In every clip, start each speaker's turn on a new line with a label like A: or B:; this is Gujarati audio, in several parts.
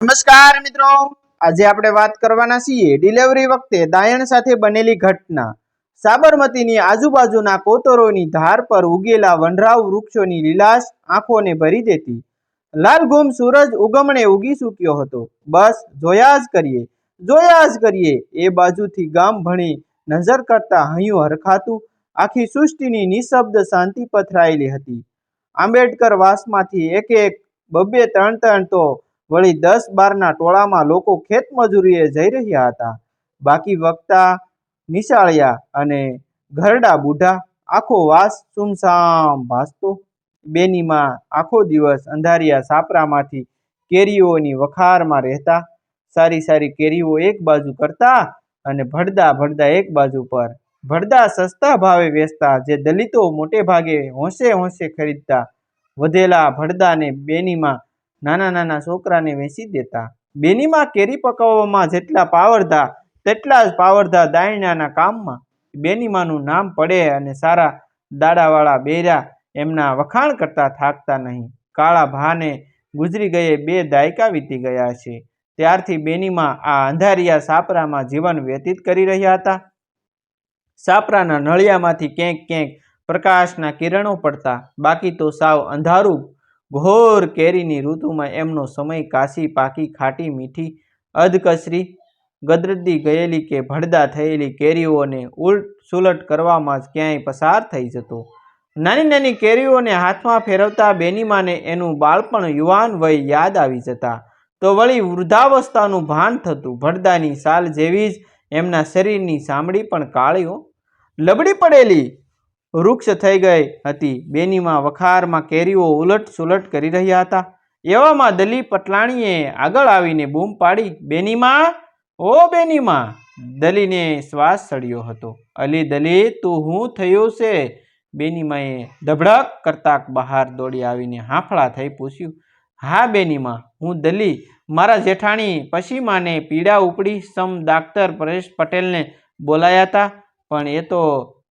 A: નમસ્કાર મિત્રો. આજે આપણે વાત કરવાના છીએ ડિલિવરી વખતે દાયણ સાથે બનેલી ઘટના. સાબરમતીની આજુબાજુના કોતરોની ધાર પર ઉગેલા વનરાવ વૃક્ષોની લીલાશ આંખોને ભરી દેતી. લાલઘુમ સૂરજ ઉગમણે ઉગી ચૂક્યો હતો. બસ જોયા જ કરીએ, જોયા જ કરીએ. એ બાજુથી ગામ ભણી નજર કરતા હૈયું હરખાતું, આખી સૃષ્ટિની નિશબ્દ શાંતિ પથરાયેલી હતી. આંબેડકર વાસમાંથી એક એક બબ્બે ત્રણ ત્રણ તો વળી દસ બારના ટોળામાં લોકો ખેતમજૂરીએ જઈ રહ્યા હતા. બાકી વક્તા નિશાળિયા અને ઘરડા બુઢા આખો વાસ સુમસામ ભાસતો. બેનીમાં આખો દિવસ અંધારિયા સાપરામાંથી કેરીઓની વખારમાં રહેતા. સારી સારી કેરીઓ એક બાજુ કરતા અને ભડદા ભડદા એક બાજુ પર. ભડદા સસ્તા ભાવે વેચતા જે દલિતો મોટે ભાગે હોંશે હોંશે ખરીદતા. વધેલા ભડદાને બેનીમાં નાના નાના છોકરાને વેચી દેતા. બેનીમાં કેરી પકવવામાં જેટલા પાવરધા, તેટલા જ પાવરધા દાયણાના કામમાં. બેનીમાનું નામ પડે અને સારા દાડાવાળા બેરા એમના વખાણ કરતા થાકતા નહીં. કાળા ભાને ગુજરી ગયે બે દાયકા વીતી ગયા છે. ત્યારથી બેનીમાં આ અંધારિયા સાપરામાં જીવન વ્યતીત કરી રહ્યા હતા. સાપરાના નળિયામાંથી ક્યાંક ક્યાંક પ્રકાશના કિરણો પડતા. બાકી તો સાવ અંધારું ઘોર કેરીની ઋતુમાં એમનો સમય કાશી, પાકી, ખાટી, મીઠી, અધકસરી, ગદરદી ગયેલી કે ભડદા થયેલી કેરીઓને ઉલટ સુલટ કરવામાં જ ક્યાંય પસાર થઈ જતો. નાની નાની કેરીઓને હાથમાં ફેરવતા બેનીમાને એનું બાળપણ યુવાન વય યાદ આવી જતા. તો વળી વૃદ્ધાવસ્થાનું ભાન થતું. ભડદાની સાલ જેવી જ એમના શરીરની સાંભળી પણ કાળીઓ. લબડી પડેલી વૃક્ષ થઈ ગઈ હતી. બેનીમાં વખારમાં કેરીઓ ઉલટ સુલટ કરી રહ્યા હતા. એવામાં દલી પટલાણીએ આગળ આવીને બૂમ પાડી, બેનીમાં, ઓ બેનીમાં! દલીને શ્વાસ ચડ્યો હતો. અલી દલી તું હું થયું છે? બેનીમાએ ધબડક કરતા બહાર દોડી આવીને હાંફળા થઈ પૂછ્યું. હા બેનીમાં, હું દલી મારા જેઠાણી પશીમાને પીડા ઉપડી સમ ડાક્ટર પરેશ પટેલને બોલાયા હતા. પણ એ તો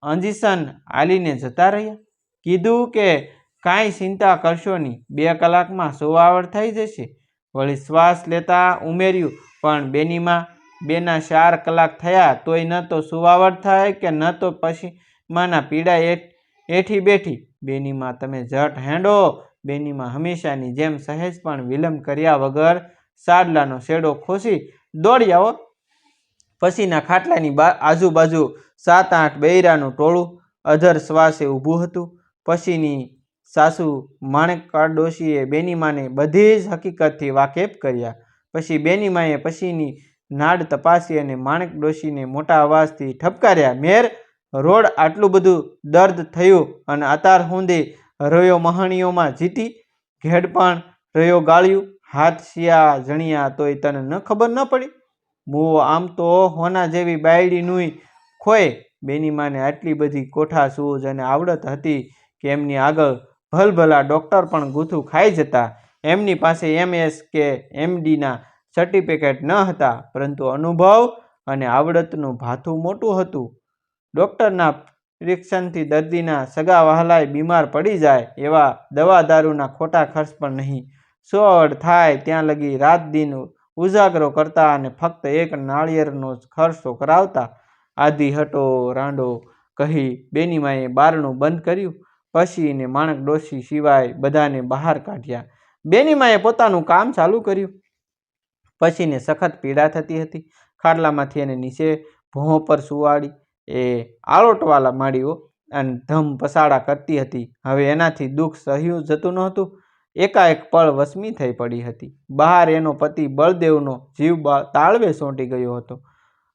A: અંજીસન આલીને જતા રહ્યા. કીધું કે, કાંઈ ચિંતા કરશો નહીં, બે કલાકમાં સુવાવડ થઈ જશે. વળી શ્વાસ લેતા ઉમેર્યું, પણ બેનીમાં બેના ચાર કલાક થયા, તોય ન તો સુવાવડ થાય કે ન તો પછી માના પીડા એઠ બેઠી. બેનીમાં તમે જટ હેંડો. બેનીમાં હંમેશાની જેમ સહેજ પણ વિલંબ કર્યા વગર સાડલાનો શેડો ખોસી, દોડી આવો. પછીના ખાટલાની બા, આજુબાજુ સાત આઠ બૈરાનું ટોળું અધર શ્વાસે ઊભું હતું. પછીની સાસુ માણેક ડોશીએ બેનીમાને બધી જ હકીકતથી વાકેફ કર્યા. પછી બેનીમાએ પછીની નાડ તપાસી અને માણેક ડોશીને મોટા અવાજથી ઠપકાર્યા, મેર, રોડ આટલું બધું દર્દ થયું અને અતાર હુંદે રહ્યો મહણીઓમાં જીતી, ઘેડ પણ રહ્યો ગાળ્યું. હાથ શિયા જણિયા તોય તને ન ખબર ન પડી. મુવો આમ તો હોના જેવી બાયડીનુંય ખોય. બેની માને આટલી બધી કોઠા સૂઝ અને આવડત હતી કે એમની આગળ ભલભલા ડૉક્ટર પણ ગૂથું ખાઈ જતા. એમની પાસે એમએસ કે એમડીના સર્ટિફિકેટ ન હતા, પરંતુ અનુભવ અને આવડતનું ભાથું મોટું હતું. ડૉક્ટરના પ્રિસ્ક્રિપ્શનથી દર્દીના સગા વહાલાય બીમાર પડી જાય એવા દવા દારૂના ખોટા ખર્ચ પણ નહીં. સોળ થાય ત્યાં લગી રાત દિન ઉજાગરો કરતા અને ફક્ત એક નાળિયેરનો ખર્ચો કરાવતા આધી હટો રાંડો કહી બેનીમાએ બારણું બંધ કર્યું. પછી એને માણક ડોશી સિવાય બધાને બહાર કાઢ્યા. બેનીમાએ પોતાનું કામ ચાલુ કર્યું. પછીને સખત પીડા થતી હતી. ખાટલામાંથી એને નીચે ભોં પર સુવાડી એ આળોટવાલા માડીઓ અને ધમ પસાડા કરતી હતી. હવે એનાથી દુઃખ સહ્યું જતું નહોતું. એકાએક પળ વસમી થઈ પડી હતી. બહાર એનો પતિ બળદેવનો જીવ તાળવે સોંટી ગયો હતો.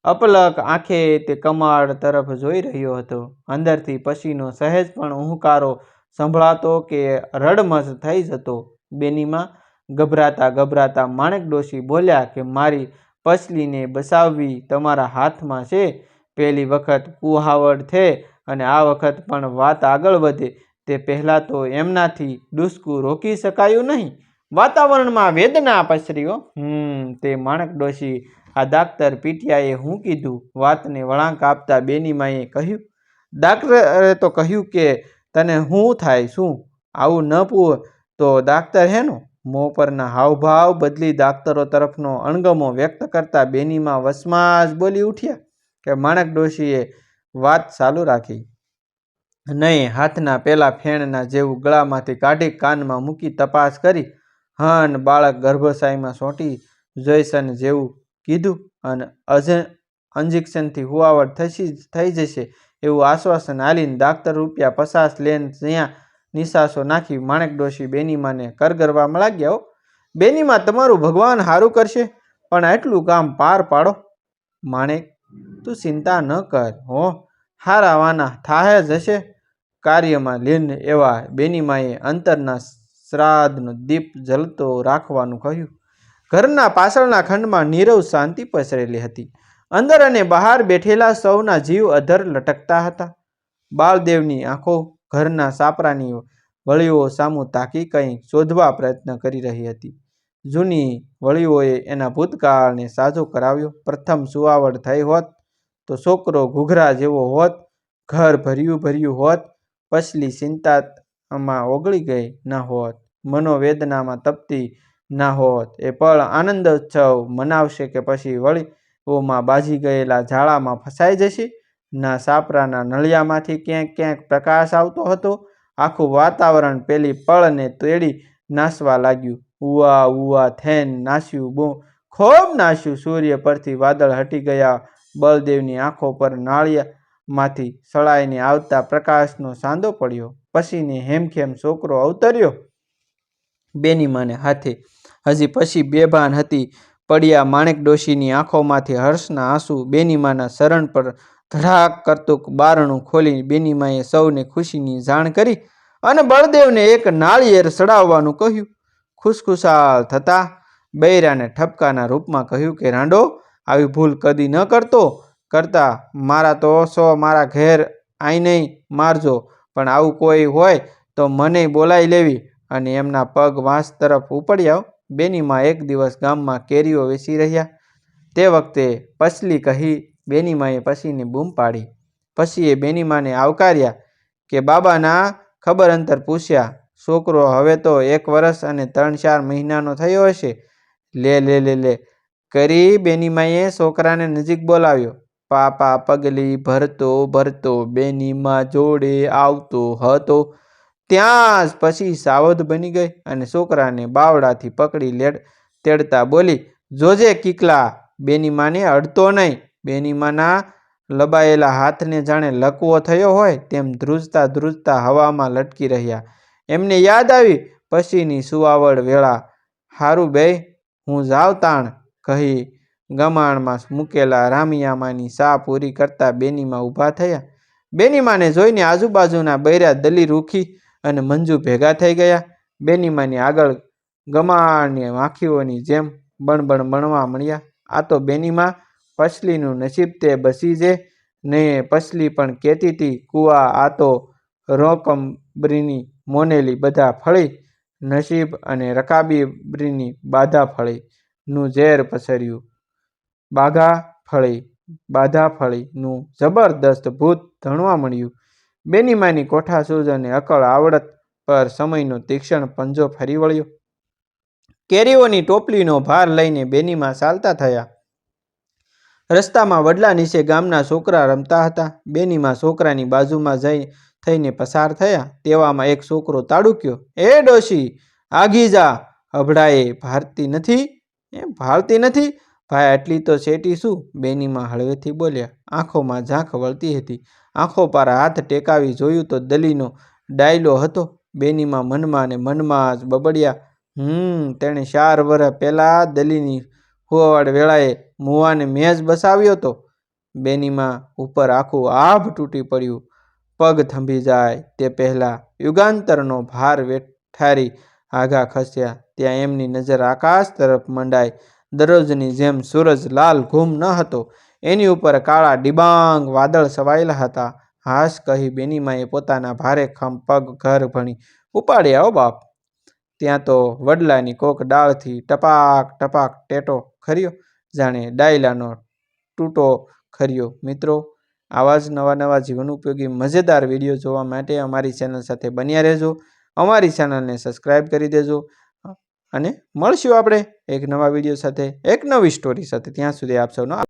A: અપલક આંખે તે કમાડ તરફ જોઈ રહ્યો હતો. અંદરથી પછીનો સહેજ પણ ઉહુકારો સંભળાતો કે રડમસ થઈ જતો. બેનીમાં ગભરાતા ગભરાતા માણેક ડોશી બોલ્યા કે, મારી પછલીને બસાવવી તમારા હાથમાં છે? પહેલી વખત કુહાવડ થે અને આ વખત પણ વાત આગળ વધે. તે પહેલાં તો એમનાથી ડૂસકું રોકી શકાયું નહીં. વાતાવરણમાં વેદના પસરીઓ હમ, તે માણક ડોશી આ ડાક્ટર પીટિયાએ હું કીધું, વાતને વળાંક આપતા બેની માએ કહ્યું, ડાક્ટરે તો કહ્યું કે તને શું થાય શું? આવું ન પૂ તો ડાક્ટર હેનો મોં પરના હાવભાવ બદલી દાક્તરો તરફનો અણગમો વ્યક્ત કરતા બેનીમાં વસમાં જ બોલી ઉઠ્યા કે માણક ડોશીએ વાત ચાલુ રાખી. નહીં, હાથના પેલા ફેણના જેવું ગળામાંથી કાઢી કાનમાં મૂકી તપાસ કરી હન બાળક ગર્ભાશયમાં સોંટી જોઈશન જેવું કીધું અને અજ ઇન્જેક્શનથી હુવાવટ થશી, થઈ જશે એવું આશ્વાસન આલીને ડાક્ટર રૂપિયા પચાસ લેન જ્યાં નિશાસો નાખી માણેક ડોશી બેનીમાને કરગરવામાં લાગ્યા, હો, બેનીમાં, તમારું ભગવાન સારું કરશે, પણ આટલું કામ પાર પાડો. માણેક, તું ચિંતા ન કર, હો, હારા વાના થાહે જ હશે. કાર્યમાં લીન એવા બેનીમાએ અંતરના શ્રાદ્ધનો દીપ જલતો રાખવાનું કહ્યું. ઘરના પાછળના ખંડમાં નીરવ શાંતિ પસરેલી હતી. અંદર અને બહાર બેઠેલા સૌના જીવ અધર લટકતા હતા. બાળદેવની આંખો ઘરના સાપરાની વળીઓ સામું તાકી કંઈક શોધવા પ્રયત્ન કરી રહી હતી. જૂની વળીઓએ એના ભૂતકાળને સાજો કરાવ્યો. પ્રથમ સુવાવડ થઈ હોત તો છોકરો ઘૂઘરા જેવો હોત, ઘર ભર્યું ભર્યું હોત પછલી ચિંતામાં ઓગળી ગઈ ન હોત. મનોવેદનામાં તપતી ના હોત. એ પળ આનંદોત્સવ મનાવશે કે પછી વળીઓમાં બાજી ગયેલા ઝાડામાં ફસાઈ જશે? ના, સાપરાના નળિયામાંથી ક્યાંક ક્યાંક પ્રકાશ આવતો હતો. આખું વાતાવરણ પેલી પળને તેડી નાસવા લાગ્યું. ઉવા ઉવા થેન નાસ્યું બો ખૂબ નાસ્યું. સૂર્ય પરથી વાદળ હટી ગયા. બળદેવની આંખો પર નાળિયામાંથી સળાઈને આવતા પ્રકાશનો સાંદો પડ્યો. પછીને હેમખેમ છોકરો અવતર્યો. બેની માને હાથે. હજી પછી બેભાન હતી. પડ્યા માણેક ડોશીની આંખોમાંથી હર્ષના આંસુ બેનીમાના શરણ પર ધડાક કરતું બારણું ખોલી બેનીમાએ સૌને ખુશીની જાણ કરી અને બળદેવને એક નાળિયેર સડાવવાનું કહ્યું. ખુશખુશાલ થતા બૈરાને ઠપકાના રૂપમાં કહ્યું કે, રાંડો, આવી ભૂલ કદી ન કરતો. કરતા, મારા તો સો મારા ઘેર આઈને મારજો, પણ આવું કોઈ હોય તો મને બોલાવી લેવી. અને એમના પગ વાંસ તરફ ઉપડ્યા બેનીમાં એક દિવસ ગામમાં કેરીઓ વેચી રહ્યા. તે વખતે પછલી કહી બેનીમાએ પછીની બૂમ પાડી. પછીએ બેનીમાને આવકાર્યા કે, બાબાના ખબર અંતર પૂછ્યા. છોકરો હવે તો એક વર્ષ અને ત્રણ ચાર મહિનાનો થયો હશે. લે લે લે લે. કરી બેનીમાએ છોકરાને નજીક બોલાવ્યો. પાપા પગલી ભરતો ભરતો બેનીમાં જોડે આવતો હતો. ત્યાં પછી સાવધ બની ગઈ અને છોકરાને બાવડાથી પકડી લેડ, તેડતા બોલી, જોજે કીકલા, બેનીમાને અડતો નહીં. બેનીમાના લબાયેલા હાથને જાણે લકવો થયો હોય તેમ ધ્રુજતા ધ્રુજતા હવામાં લટકી રહ્યા. એમને યાદ આવી પછીની સુવાવડ વેળા, હારું બે હું જાવ તાણ, કહી ગમાણમાં મૂકેલા રામિયામાની સા પૂરી કરતા બેનીમાં ઊભા થયા. બેનીમાને જોઈને આજુબાજુના બૈરા દલી રૂખી અને મંજુ ભેગા થઈ ગયા. બેનીમાની આગળ ગમાણની માખીઓની જેમ બણબણ બણવા મળ્યા આ તો બેનીમાં પછલીનું નસીબ તે બસી જે ને પછલી પણ કહેતી હતી કુવા, આ તો રોકમબરીની મોનેલી બધા ફળી, નસીબ અને રકાબીબ્રીની બાધા ફળી નું ઝેર પસર્યું. બાઘા ફળી બાધા ફળી નું જબરદસ્ત ભૂત ધણવા મળ્યું. બેનીમાની કોઠા કોઠાસૂઝ અને અકળ આવડત પર સમયનો તીક્ષણ પંજો ફરી વળ્યો. કેરીઓની ટોપલીનો ભાર લઈને બેનીમાં ચાલતા થયા. રસ્તામાં વડલા નીચે ગામના છોકરા રમતા હતા. બેનીમાં છોકરાની બાજુમાં જઈ થઈને પસાર થયા. તેવામાં એક છોકરો તાડુક્યો, એ ડોશી, આગી જા. અભડાએ ભારતી નથી એ ભારતી નથી. ભાઈ, આટલી તો શેટી શું? બેનીમાં હળવેથી બોલ્યા. આંખોમાં ઝાંખ વળતી હતી. આંખો પર હાથ ટેકાવી જોયું તો દલીનો ડાયલો હતો. બેનીમાં મનમાં ને મનમાં જ બબડ્યા. હમ, તેણે ચાર વર્ષ પહેલાં દલીની હુવાવાડ વેળાએ મુવાને મેં જ બસાવ્યો તો. બેનીમાં ઉપર આખું આભ તૂટી પડ્યું. પગ થંભી જાય તે પહેલાં યુગાંતરનો ભાર વેઠારી આઘા ખસ્યા. ત્યાં એમની નજર આકાશ તરફ મંડાઈ. દરરોજની જેમ સૂરજ લાલ ઘૂમ ન હતો. એની ઉપર કાળા ડિબાંગ વાદળ છવાયેલા હતા. હાશ કહી બેનીમાએ પોતાના ભારે ખમ પગ ઘર ભણી ઉપાડ્યા હો બાપ. ત્યાં તો વડલાની કોક ડાળથી ટપાક ટપાક ટેટો ખર્યો. જાણે ડાયલાનો તૂટો ખર્યો. મિત્રો આવા જ નવા નવા જીવન ઉપયોગી, મજેદાર વીડિયો જોવા માટે અમારી ચેનલ સાથે બન્યા રહેજો. અમારી ચેનલને સબસ્ક્રાઈબ કરી દેજો. અને મળશું આપણે એક નવા વીડિયો સાથે, એક નવી સ્ટોરી સાથે. ત્યાં સુધી આપ સૌનો